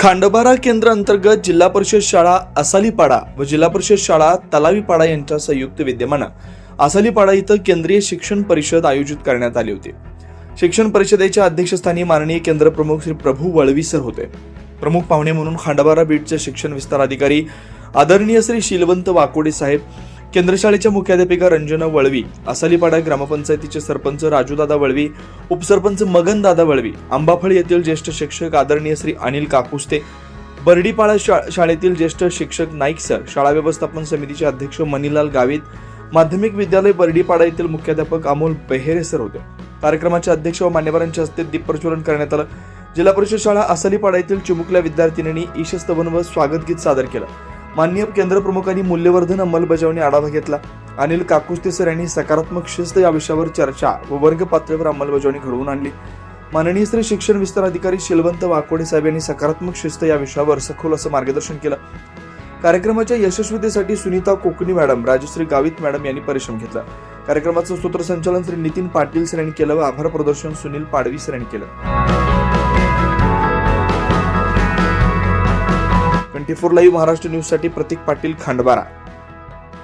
खांडबारा केंद्र अंतर्गत जिल्हा परिषद शाळा असालीपाडा व जिल्हा परिषद शाळा तलावीपाडा यांच्या संयुक्त विद्यमानं असालीपाडा इथं केंद्रीय शिक्षण परिषद आयोजित करण्यात आली होती. शिक्षण परिषदेच्या अध्यक्षस्थानी माननीय केंद्र प्रमुख श्री प्रभू वळवी सर होते. प्रमुख पाहुणे म्हणून खांडबारा बीटचे शिक्षण विस्तार अधिकारी आदरणीय श्री शीलवंत वाकोडे साहेब केंद्रशाळेच्या मुख्याध्यापिका रंजना वळवी असालीपाडा ग्रामपंचायतीचे सरपंच राजूदादा वळवी उपसरपंच मगन दादा वळवी आंबाफळ येथील ज्येष्ठ शिक्षक आदरणीय श्री अनिल काकुस्ते बर्डीपाडा शा शाळेतील ज्येष्ठ शिक्षक नाईक सर शाळा व्यवस्थापन समितीचे अध्यक्ष मनीलाल गावित माध्यमिक विद्यालय बर्डीपाडा येथील मुख्याध्यापक अमोल बेहेरे सर होते. कार्यक्रमाचे अध्यक्ष व मान्यवरांच्या हस्ते दीप प्रज्वलन करण्यात आलं. जिल्हा परिषद शाळा असालीपाडा येथील चिमुकल्या विद्यार्थिनींनी ईशस्तवन व स्वागत गीत सादर केलं. माननीय केंद्र प्रमुखांनी मूल्यवर्धन अंमलबजावणी आढावा घेतला. अनिल काकुस्ते सर यांनी सकारात्मक शिस्त या विषयावर चर्चा व वर्ग पातळीवर अंमलबजावणी घडवून आणली. माननीय श्री शिक्षण विस्तार अधिकारी शिलवंत वाकोडे साहेब यांनी सकारात्मक शिस्त या विषयावर सखोल असं मार्गदर्शन केलं. कार्यक्रमाच्या यशस्वीतेसाठी सुनीता कोकणी मॅडम राजश्री गावित मॅडम यांनी परिश्रम घेतला. कार्यक्रमाचं सूत्रसंचालन श्री नितीन पाटील सर यांनी केलं व आभार प्रदर्शन सुनील पाडवी सर यांनी केलं. ट्वेंटी फोर लाईव्ह महाराष्ट्र न्यूजसाठी प्रतीक पाटील खांडबारा.